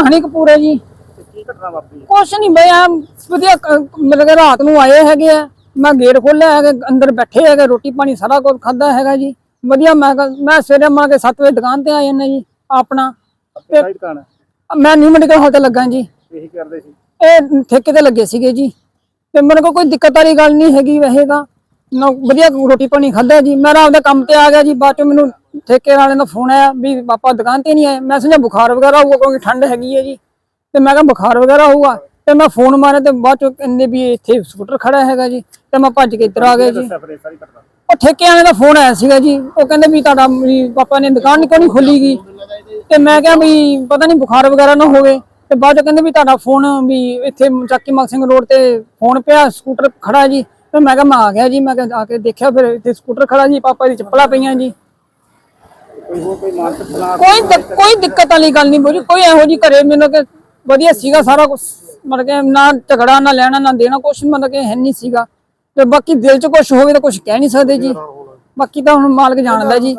ਨਾਂ ਹਨੀ ਕਪੂਰ ਹੈ ਜੀ। ਤੇ ਕੀ ਘਟਨਾ ਵਾਪਰੀ ਹੈ? ਕੁਛ ਨਹੀਂ ਬਿਆ ਵਧੀਆ ਕ- ਮਤਲਬ ਕਿ ਰਾਤ ਨੂੰ ਆਏ ਹੈਗੇ ਆ। ਮੈਂ ਗੇਟ ਖੋਲ੍ਹਿਆ ਹੈਗਾ ਅੰਦਰ ਬੈਠੇ ਹੈਗੇ ਰੋਟੀ ਪਾਣੀ ਸਾਰਾ ਕੁਝ ਖਾਦਾ ਹੈਗਾ ਜੀ। ਵਧੀਆ ਮੈਂ ਕਿਹਾ- ਮੈਂ ਸਵੇਰੇ ਮਾਰ ਕੇ 7 ਵਜੇ ਦੁਕਾਨ ਤੇ ਆ ਜਾਂਦਾ ਜੀ ਆਪਣਾ। ਆਪਣੀ ਸਾਈਡ ਕਾਣ ਮੈਂ ਨਿਊ ਮੈਡੀਕਲ ਹਾਲ ਤੇ ਲੱਗਾ ਜੀ। ਇਹੀ ਕਰਦੇ ਸੀ? ਇਹ ਠੇਕੇ ਤੇ ਲੱਗੇ ਸੀਗੇ ਜੀ। ਤੇ ਮੇਰੇ ਕੋਲ ਕੋਈ ਦਿੱਕਤ ਵਾਲੀ ਗੱਲ ਨਹੀਂ ਹੈਗੀ ਵੈਸੇਗਾ ਨਾ ਵਧੀਆ ਰੋਟੀ ਪਾਣੀ ਖਾਦਾ ਜੀ। ਮੈਂ ਆਪਦੇ ਕੰਮ ਤੇ ਆ ਗਿਆ ਜੀ ਬਾਅਦ ਚ ਮੈਨੂੰ ਠੇਕੇ ਵਾਲੇ ਦਾ ਫੋਨ ਆਇਆ ਵੀ ਪਾਪਾ ਦੁਕਾਨ ਤੇ ਨਹੀਂ ਆਏ। ਮੈਂ ਸਮਝਿਆ ਬੁਖਾਰ ਵਗੈਰਾ ਹੋਊਗਾ, ਕਿਉਂਕਿ ਠੰਡ ਹੈਗੀ ਹੈ ਜੀ। ਤੇ ਮੈਂ ਕਿਹਾ ਬੁਖਾਰ ਵਗੈਰਾ ਹੋਊਗਾ। ਤੇ ਮੈਂ ਫੋਨ ਮਾਰਿਆ ਤੇ ਬਾਅਦ ਚ ਕਹਿੰਦੇ ਵੀ ਇੱਥੇ ਸਕੂਟਰ ਖੜਾ ਹੈਗਾ ਜੀ। ਤੇ ਮੈਂ ਭੱਜ ਕੇ ਇੱਧਰ ਆ ਗਿਆ ਜੀ। ਉਹ ਠੇਕੇ ਵਾਲੇ ਦਾ ਫੋਨ ਆਇਆ ਸੀਗਾ ਜੀ। ਉਹ ਕਹਿੰਦੇ ਵੀ ਤੁਹਾਡਾ ਵੀ ਪਾਪਾ ਨੇ ਦੁਕਾਨ ਕਿਉਂ ਨਹੀਂ ਖੋਲੀ ਗਈ ਤੇ ਮੈਂ ਕਿਹਾ ਵੀ ਪਤਾ ਨਹੀਂ ਬੁਖਾਰ ਵਗੈਰਾ ਨਾ ਹੋਵੇ। ਤੇ ਬਾਅਦ ਚ ਕਹਿੰਦੇ ਵੀ ਤੁਹਾਡਾ ਫੋਨ ਵੀ ਇੱਥੇ ਚੱਕੀ ਮਲ ਸਿੰਘ ਰੋਡ ਤੇ ਫੋਨ ਪਿਆ, ਸਕੂਟਰ ਖੜਾ ਜੀ। ਤੇ ਮੈਂ ਕਿਹਾ ਮੈਂ ਆ ਗਿਆ ਜੀ। ਮੈਂ ਕਿਹਾ ਆ ਕੇ ਦੇਖਿਆ ਫਿਰ ਇੱਥੇ ਸਕੂਟਰ ਖੜਾ ਜੀ, ਪਾਪਾ ਦੀ ਚੱਪਲਾਂ ਪਈਆਂ ਜੀ। ਕੋਈ ਹੋਰ ਕੋਈ ਕੋਈ ਦਿੱਕਤ ਵਾਲੀ ਗੱਲ ਨਹੀਂ ਬੋਲੀ ਕੋਈ ਇਹੋ ਜੀ ਘਰੇ ਮੈਨੂੰ ਕਿ ਵਧੀਆ ਸੀਗਾ ਸਾਰਾ ਕੁਝ ਮਤਲਬ ਕਿ ਨਾ ਝਗੜਾ, ਨਾ ਲੈਣਾ, ਨਾ ਦੇਣਾ ਕੁਝ ਮਤਲਬ ਕਿ ਹੈ ਨਹੀਂ ਸੀਗਾ। ਤੇ ਬਾਕੀ ਦਿਲ 'ਚ ਕੁਝ ਹੋਵੇ ਤਾਂ ਕੁਝ ਕਹਿ ਨਹੀਂ ਸਕਦੇ ਜੀ। ਬਾਕੀ ਤਾਂ ਹੁਣ ਮਾਲਕ ਜਾਣਦਾ ਜੀ।